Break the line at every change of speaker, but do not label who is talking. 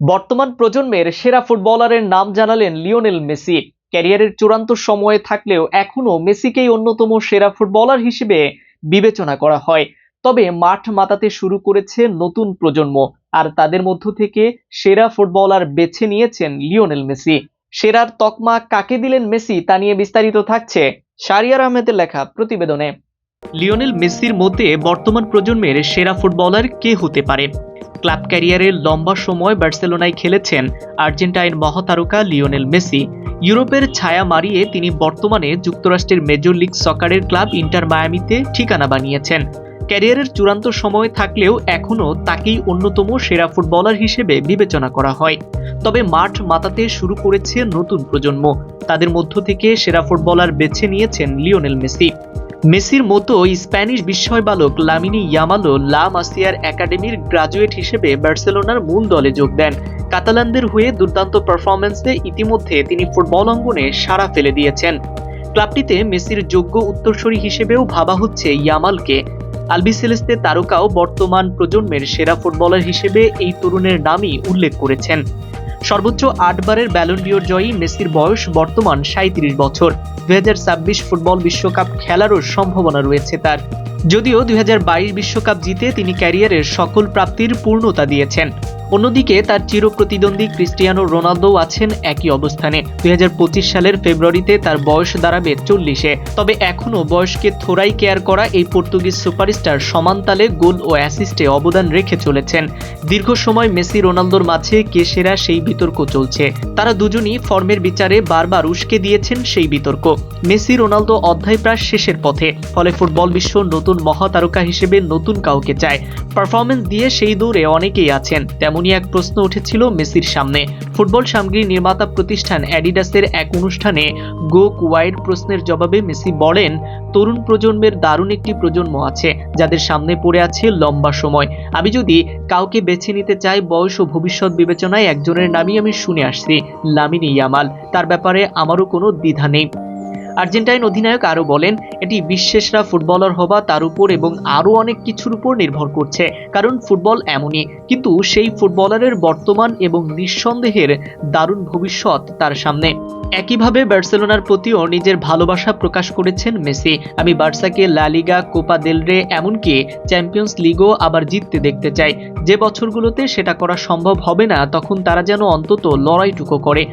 বর্তমান প্রজন্মের সেরা ফুটবলারের নাম জানালেন লিওনেল মেসি। ক্যারিয়ারের চূড়ান্ত সময়ে থাকলেও এখনও মেসিকেই অন্যতম সেরা ফুটবলার হিসেবে বিবেচনা করা হয়। তবে মাঠ মাতাতে শুরু করেছে নতুন প্রজন্ম, আর তাদের মধ্য থেকে সেরা ফুটবলার বেছে নিয়েছেন লিওনেল মেসি। সেরার তকমা কাকে দিলেন মেসি তা নিয়ে বিস্তারিত থাকছে শারিয়ার আহমেদের লেখা প্রতিবেদনে। লিওনেল মেসির মতে বর্তমান প্রজন্মের সেরা ফুটবলার কে হতে পারে? ক্লাব ক্যারিয়ারের লম্বা সময় বার্সেলোনায় খেলেছেন আর্জেন্টাইন মহাতারকা লিওনেল মেসি। ইউরোপের ছায়া মারিয়ে তিনি বর্তমানে যুক্তরাষ্ট্রের মেজর লিগ সকারের ক্লাব ইন্টার মায়ামিতে ঠিকানা বানিয়েছেন। ক্যারিয়ারের চূড়ান্ত সময় থাকলেও এখনও তাকেই অন্যতম সেরা ফুটবলার হিসেবে বিবেচনা করা হয়। তবে মাঠ মাতাতে শুরু করেছে নতুন প্রজন্ম। তাদের মধ্য থেকে সেরা ফুটবলার বেছে নিয়েছেন লিওনেল মেসি। মেসির মতো স্প্যানিশ বিস্ময় বালক লামিনি ইয়ামালো লা মাসিয়ার একাডেমির গ্রাজুয়েট হিসেবে বার্সেলোনার মূল দলে যোগ দেন। কাতালানদের হয়ে দুর্দান্ত পারফরম্যান্সে ইতিমধ্যে তিনি ফুটবল অঙ্গনে সাড়া ফেলে দিয়েছেন। ক্লাবটিতে মেসির যোগ্য উত্তরসূরি হিসেবেও ভাবা হচ্ছে ইয়ামালকে। আলবিসেলেস্তে তারকাও বর্তমান প্রজন্মের সেরা ফুটবলার হিসেবে এই তরুণের নামই উল্লেখ করেছেন। সর্বোচ্চ আটবারের ব্যালন্ডিওর জয়ী মেসির বয়স বর্তমান সাঁত্রিশ বছর। দু হাজার ছাব্বিশ ফুটবল বিশ্বকাপ খেলারও সম্ভাবনা রয়েছে তার। যদিও দুই বিশ্বকাপ জিতে তিনি ক্যারিয়ারের সকল প্রাপ্তির পূর্ণতা দিয়েছেন। অন্যদিকে তার চিরপ্রতিদ্বন্দ্বী ক্রিস্টিয়ানো রোনালদো আছেন একই অবস্থানে। দুই হাজার পঁচিশ সালের ফেব্রুয়ারিতে তার বয়স দাঁড়াবে চল্লিশে। তবে এখনও বয়সকে থোড়াই কেয়ার করা এই পর্তুগিজ সুপারস্টার সমান তালে গোল ও অ্যাসিস্টে অবদান রেখে চলেছেন। দীর্ঘ সময় মেসি রোনালদোর মাঝে কে সেরা সেই বিতর্ক চলছে। তারা দুজনই ফর্মের বিচারে বারবার উস্কে দিয়েছেন সেই বিতর্ক। মেসি রোনালদো অধ্যায় প্রায় শেষের পথে, ফলে ফুটবল বিশ্ব নতুন মহাতারকা হিসেবে নতুন কাউকে চায়। পারফরমেন্স দিয়ে সেই দৌড়ে অনেকেই আছেন তেমনই এক প্রশ্ন উঠেছিল মেসির সামনে। ফুটবল সামগ্রী নির্মাতা প্রতিষ্ঠান অ্যাডিডাসের এক অনুষ্ঠানে গোক ওয়াইড প্রশ্নের জবাবে মেসি বলেন, তরুণ প্রজন্মের দারুণ একটি প্রজন্ম আছে, যাদের সামনে পড়ে আছে লম্বা সময়। আমি যদি কাউকে বেছে নিতে চাই, বয়স ও ভবিষ্যৎ বিবেচনায় একজনের নামই আমি শুনে আসছি, লামিনী ইয়ামাল। তার ব্যাপারে আমারও কোনো দ্বিধা নেই। আর্জেন্টাইন অধিনায়ক আরও বলেন, এটি বিশ্বেষরা ফুটবলার হবা তার উপর এবং আরও অনেক কিছুর উপর নির্ভর করছে, কারণ ফুটবল এমনই। কিন্তু সেই ফুটবলারের বর্তমান এবং নিঃসন্দেহের দারুণ ভবিষ্যৎ তার সামনে। একইভাবে বার্সেলোনার প্রতিও নিজের ভালোবাসা প্রকাশ করেছেন মেসি। আমি বার্সাকে লা লিগা, কোপা দেল রে, এমনকি চ্যাম্পিয়ন্স লিগও আবার জিততে দেখতে চাই। যে বছরগুলোতে সেটা করা সম্ভব হবে না, তখন তারা যেন অন্তত লড়াইটুকু করে।